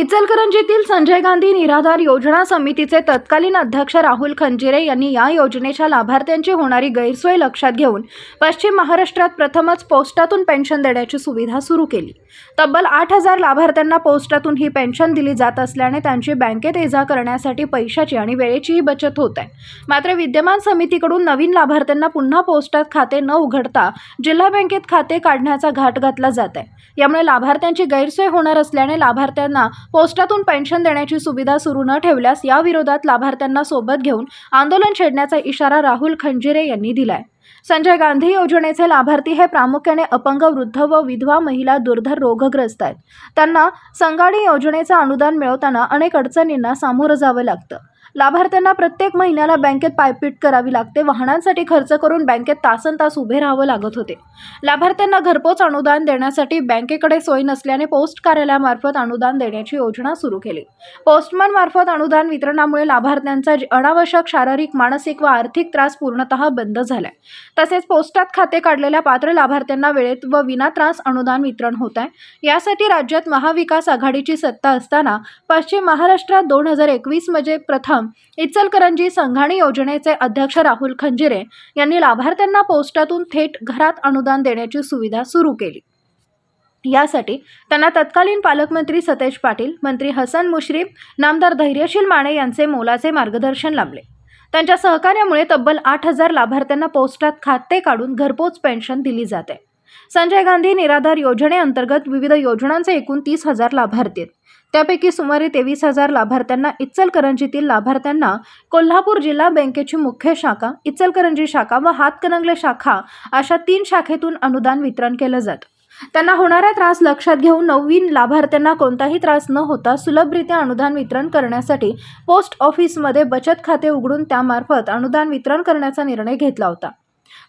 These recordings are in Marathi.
इचलकरंजीतील संजय गांधी निराधार योजना समितीचे तत्कालीन अध्यक्ष राहुल खंजिरे यांनी या योजनेच्या लाभार्थ्यांची होणारी गैरसोय लक्षात घेऊन पश्चिम महाराष्ट्रात प्रथमच पोस्टातून पेन्शन देण्याची सुविधा सुरू केली. तब्बल आठ हजार लाभार्थ्यांना पोस्टातून ही पेन्शन दिली जात असल्याने त्यांची बँकेत ये करण्यासाठी पैशाची आणि वेळेचीही बचत होत आहे. मात्र विद्यमान समितीकडून नवीन लाभार्थ्यांना पुन्हा पोस्टात खाते न उघडता जिल्हा बँकेत खाते काढण्याचा घाट घातला जात आहे. यामुळे लाभार्थ्यांची गैरसोय होणार असल्याने लाभार्थ्यांना पोस्टातून पेन्शन देण्याची सुविधा सुरू न ठेवल्यास याविरोधात लाभार्थ्यांना सोबत घेऊन आंदोलन छेडण्याचा इशारा राहुल खंजिरे यांनी दिलाय. संजय गांधी योजनेचे लाभार्थी हे प्रामुख्याने अपंग वृद्ध व विधवा महिला दुर्धर रोगग्रस्त आहेत. त्यांना संगाडी योजनेचं अनुदान मिळवताना अनेक अडचणींना सामोरं जावं लागतं. लाभार्थ्यांना प्रत्येक महिन्याला बँकेत पायपीट करावी लागते. वाहनांसाठी खर्च करून बँकेत तासन तास उभे राहावं लागत होते. लाभार्थ्यांना घरपोच अनुदान देण्यासाठी बँकेकडे सोय नसल्याने पोस्ट कार्यालयामार्फत अनुदान देण्याची योजना सुरू केली. पोस्टमन मार्फत अनुदान वितरणामुळे लाभार्थ्यांचा अनावश्यक शारीरिक मानसिक व आर्थिक त्रास पूर्णतः बंद झालाय. तसेच पोस्टात खाते काढलेल्या पात्र लाभार्थ्यांना वेळेत व विना त्रास अनुदान वितरण होत आहे यासाठी राज्यात महाविकास आघाडीची सत्ता असताना पश्चिम महाराष्ट्रात दोन हजार एकवीसमध्ये प्रथम इचलकरंजी संघाणी योजनेचे अध्यक्ष राहुल खंजिरे यांनी लाभार्थ्यांना पोस्टातून थेट घरात अनुदान देण्याची सुविधा सुरू केली. यासाठी त्यांना तत्कालीन पालकमंत्री सतेज पाटील मंत्री हसन मुश्रीफ नामदार धैर्यशील माने यांचे मोलाचे मार्गदर्शन लाभले. त्यांच्या सहकार्यामुळे तब्बल आठ हजार लाभार्थ्यांना पोस्टात खाते काढून घरपोच पेन्शन दिली जाते. संजय गांधी निराधार योजनेअंतर्गत विविध योजनांचे एकूण तीस हजार लाभार्थी आहेत. त्यापैकी सुमारे तेवीस हजार लाभार्थ्यांना इचलकरंजीतील लाभार्थ्यांना कोल्हापूर जिल्हा बँकेची मुख्य शाखा इचलकरंजी शाखा व हातकणंगले शाखा अशा तीन शाखेतून अनुदान वितरण केलं जातं. त्यांना होणारा त्रास लक्षात घेऊन नवीन लाभार्थ्यांना कोणताही त्रास न होता सुलभरित्या अनुदान वितरण करण्यासाठी पोस्ट ऑफिसमध्ये बचत खाते उघडून त्यामार्फत अनुदान वितरण करण्याचा निर्णय घेतला होता.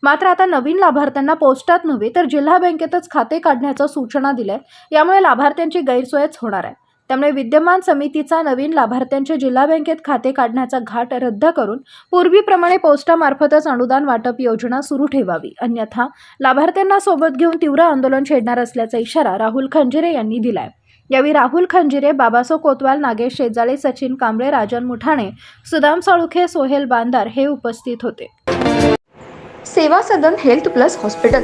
मात्र आता नवीन लाभार्थ्यांना पोस्टात नव्हे तर जिल्हा बँकेतच खाते काढण्याच्या सूचना दिल्या यामुळे लाभार्थ्यांची गैरसोयच होणार आहे. त्यामुळे विद्यमान समितीचा नवीन लाभार्थ्यांचे जिल्हा बँकेत खाते काढण्याचा घाट रद्द करून पूर्वीप्रमाणे पोस्टामार्फतच अनुदान वाटप योजना सुरू ठेवावी. अन्यथा लाभार्थ्यांना सोबत घेऊन तीव्र आंदोलन छेडणार असल्याचा इशारा राहुल खंजिरे यांनी दिलाय. यावेळी राहुल खंजिरे बाबासो कोतवाल नागेश शेजाळे सचिन कांबळे राजन मुठाणे सुदाम साळुखे सोहेल बांदार हे उपस्थित होते. Seva Sadan health plus hospital.